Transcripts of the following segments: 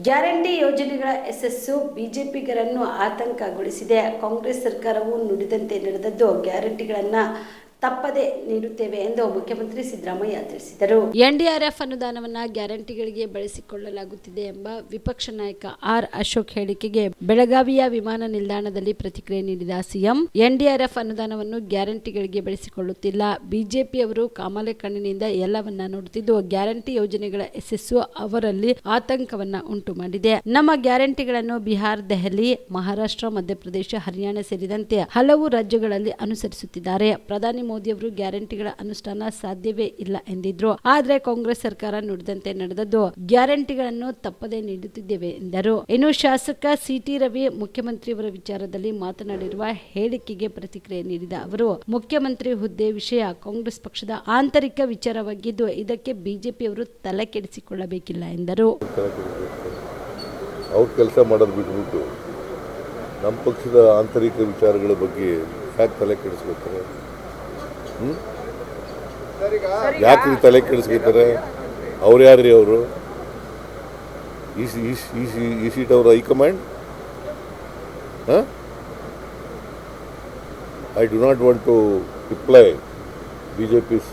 Guarantee ಯೋಜನೆಗಳ ಯಶಸ್ಸು ಬಿಜೆಪಿಗರನ್ನು ಆತಂಕಗೊಳಿಸಿದೆ. ಕಾಂಗ್ರೆಸ್ ಸರ್ಕಾರವು ನುಡಿದಂತೆ ನಡೆದದ್ದು ಗ್ಯಾರಂಟಿಗಳನ್ನು ತಪ್ಪದೆ ನೀಡುತ್ತೇವೆ ಎಂದು ಮುಖ್ಯಮಂತ್ರಿ ಸಿದ್ದರಾಮಯ್ಯ ತಿಳಿಸಿದರು. ಎನ್ಡಿಆರ್ಎಫ್ ಅನುದಾನವನ್ನ ಗ್ಯಾರಂಟಿಗಳಿಗೆ ಬಳಸಿಕೊಳ್ಳಲಾಗುತ್ತಿದೆ ಎಂಬ ವಿಪಕ್ಷ ನಾಯಕ ಆರ್ ಅಶೋಕ್ ಹೇಳಿಕೆಗೆ ಬೆಳಗಾವಿಯ ವಿಮಾನ ನಿಲ್ದಾಣದಲ್ಲಿ ಪ್ರತಿಕ್ರಿಯೆ ನೀಡಿದ ಸಿಎಂ, ಎನ್ಡಿಆರ್ಎಫ್ ಅನುದಾನವನ್ನು ಗ್ಯಾರಂಟಿಗಳಿಗೆ ಬಳಸಿಕೊಳ್ಳುತ್ತಿಲ್ಲ. ಬಿಜೆಪಿಯವರು ಕಾಮಾಲೆ ಕಣ್ಣಿನಿಂದ ಎಲ್ಲವನ್ನ ನೋಡುತ್ತಿದ್ದು, ಗ್ಯಾರಂಟಿ ಯೋಜನೆಗಳ ಯಶಸ್ಸು ಅವರಲ್ಲಿ ಆತಂಕವನ್ನ ಉಂಟು ಮಾಡಿದೆ. ನಮ್ಮ ಗ್ಯಾರಂಟಿಗಳನ್ನು ಬಿಹಾರ್, ದೆಹಲಿ, ಮಹಾರಾಷ್ಟ್ರ, ಮಧ್ಯಪ್ರದೇಶ, ಹರಿಯಾಣ ಸೇರಿದಂತೆ ಹಲವು ರಾಜ್ಯಗಳಲ್ಲಿ ಅನುಸರಿಸುತ್ತಿದ್ದಾರೆ. ಪ್ರಧಾನಿ ಮೋದಿಯವರು ಗ್ಯಾರಂಟಿಗಳ ಅನುಷ್ಠಾನ ಸಾಧ್ಯವೇ ಇಲ್ಲ ಎಂದಿದ್ರು. ಆದ್ರೆ ಕಾಂಗ್ರೆಸ್ ಸರ್ಕಾರ ನುಡಿದಂತೆ ನಡೆದದ್ದು, ಗ್ಯಾರಂಟಿಗಳನ್ನು ತಪ್ಪದೇ ನೀಡುತ್ತಿದ್ದೇವೆ ಎಂದರು. ಇನ್ನು ಶಾಸಕ ಸಿಟಿ ರವಿ ಮುಖ್ಯಮಂತ್ರಿಯವರ ವಿಚಾರದಲ್ಲಿ ಮಾತನಾಡಿರುವ ಹೇಳಿಕೆಗೆ ಪ್ರತಿಕ್ರಿಯೆ ನೀಡಿದ ಅವರು, ಮುಖ್ಯಮಂತ್ರಿ ಹುದ್ದೆ ವಿಷಯ ಕಾಂಗ್ರೆಸ್ ಪಕ್ಷದ ಆಂತರಿಕ ವಿಚಾರವಾಗಿದ್ದು, ಇದಕ್ಕೆ ಬಿಜೆಪಿಯವರು ತಲೆ ಕೆಡಿಸಿಕೊಳ್ಳಬೇಕಿಲ್ಲ ಎಂದರು. ಅವ್ರು ಕೆಲಸ ಮಾಡೋದು ಬಿಟ್ಬಿಟ್ಟು ನಮ್ಮ ಪಕ್ಷದ ಆಂತರಿಕ ವಿಚಾರಗಳ ಬಗ್ಗೆ ಯಾಕೆ ತಲೆ ಕೆಡಿಸ್ಕೊತಾರೆ ಹ್ಞೂ ಯಾಕೆ ತಲೆ ಕೆಡಿಸ್ಕೊತಾರೆ? ಅವ್ರು ಯಾರ್ರಿ ಅವರು? ಈ ಸಿ- ಈ ಸೀಟ್ ಅವ್ರ ಹೈಕಮಾಂಡ್? ಹಾಂ? I do not want to reply B J ಪಿಸ್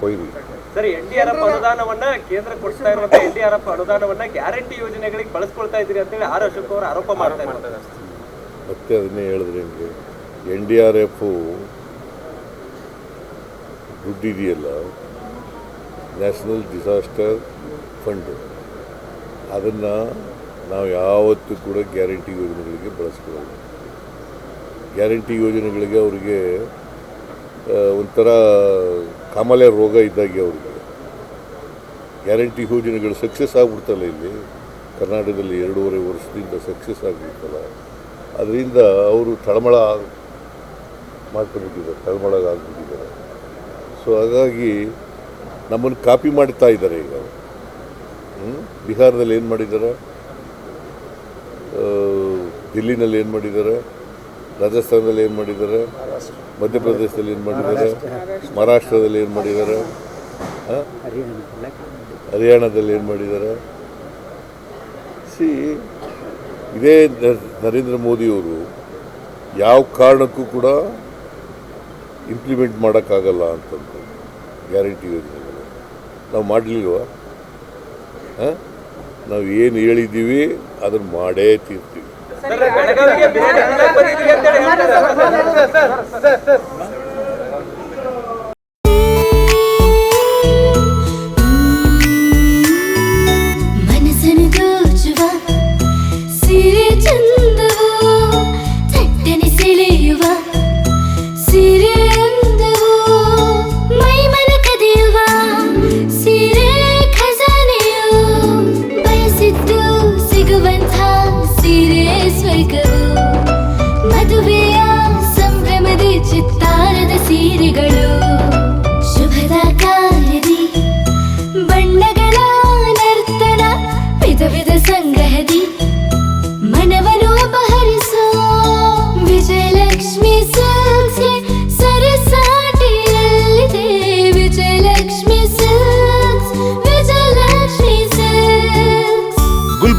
ಕೊಯ್ರಿ ಸರಿ ಎನ್ ಡಿ ಆರ್ ಎಫ್ ಅನುದಾನವನ್ನ ಕೇಂದ್ರ ಕೊಡ್ತಾ ಇರುವಂತ ಎನ್ ಡಿ ಆರ್ ಎಫ್ ಅನುದಾನವನ್ನ ಗ್ಯಾರಂಟಿ ಯೋಜನೆಗಳಿಗೆ ಬಳಸ್ಕೊಳ್ತಾ ಇದ್ದೀರಿ ಅಂತೇಳಿ ಆರ್ ಅಶೋಕ್ ಅವರು ಆರೋಪ ಮಾಡ್ತಾ ಇರ್ತಾರೆ ಮತ್ತೆ ಅದನ್ನೇ ಹೇಳಿದ್ರೆ ನಿಮಗೆ ಎನ್ ಡಿ ಆರ್ ಎಫು ದುಡ್ಡಿದೆಯಲ್ಲ ನ್ಯಾಷನಲ್ ಡಿಸಾಸ್ಟರ್ ಫಂಡ್ ಅದನ್ನು ನಾವು ಯಾವತ್ತೂ ಕೂಡ ಗ್ಯಾರಂಟಿ ಯೋಜನೆಗಳಿಗೆ ಬಳಸ್ಕೊಳ್ಳಲ್ಲ ಗ್ಯಾರಂಟಿ ಯೋಜನೆಗಳಿಗೆ ಅವರಿಗೆ ಒಂಥರ ಕಾಮಾಲೆ ರೋಗ ಇದ್ದಾಗೆ ಅವ್ರಿಗೆ. ಗ್ಯಾರಂಟಿ ಯೋಜನೆಗಳು ಸಕ್ಸಸ್ ಆಗ್ಬಿಡ್ತಲ್ಲ ಇಲ್ಲಿ. ಕರ್ನಾಟಕದಲ್ಲಿ ಎರಡೂವರೆ ವರ್ಷದಿಂದ ಸಕ್ಸಸ್ ಆಗಿಬಿಡ್ತಲ್ಲ. ಅದರಿಂದ ಅವರು ತಳಮಳ ಮಾಡ್ಕೊಂಡ್ಬಿಟ್ಟಿದ್ದಾರೆ ತಳಮಳಗಾಗ್ಬಿಟ್ಟಿದ್ದಾರೆ. ಸೊ ಹಾಗಾಗಿ ನಮ್ಮನ್ನು ಕಾಪಿ ಮಾಡ್ತಾ ಇದ್ದಾರೆ ಈಗ? ಬಿಹಾರದಲ್ಲಿ ಏನು ಮಾಡಿದ್ದಾರೆ? ದಿಲ್ಲಿನಲ್ಲಿ ಏನು ಮಾಡಿದ್ದಾರೆ? ರಾಜಸ್ಥಾನದಲ್ಲಿ ಏನು ಮಾಡಿದ್ದಾರೆ? ಮಧ್ಯಪ್ರದೇಶದಲ್ಲಿ ಏನು ಮಾಡಿದ್ದಾರೆ? ಮಹಾರಾಷ್ಟ್ರದಲ್ಲಿ ಏನು ಮಾಡಿದ್ದಾರೆ? ಹರಿಯಾಣದಲ್ಲಿ ಏನು ಮಾಡಿದ್ದಾರೆ? ಸಿ ಇದೇ ನರೇಂದ್ರ ಮೋದಿಯವರು ಯಾವ ಕಾರಣಕ್ಕೂ ಕೂಡ ಇಂಪ್ಲಿಮೆಂಟ್ ಮಾಡೋಕ್ಕಾಗಲ್ಲ ಅಂತಂದು ಗ್ಯಾರಂಟಿ ಯೋಜನೆಗಳು ನಾವು ಹಾಂ ನಾವು ಏನು ಹೇಳಿದ್ದೀವಿ ಅದನ್ನು ಮಾಡೇ ತೀರ್ತೀವಿ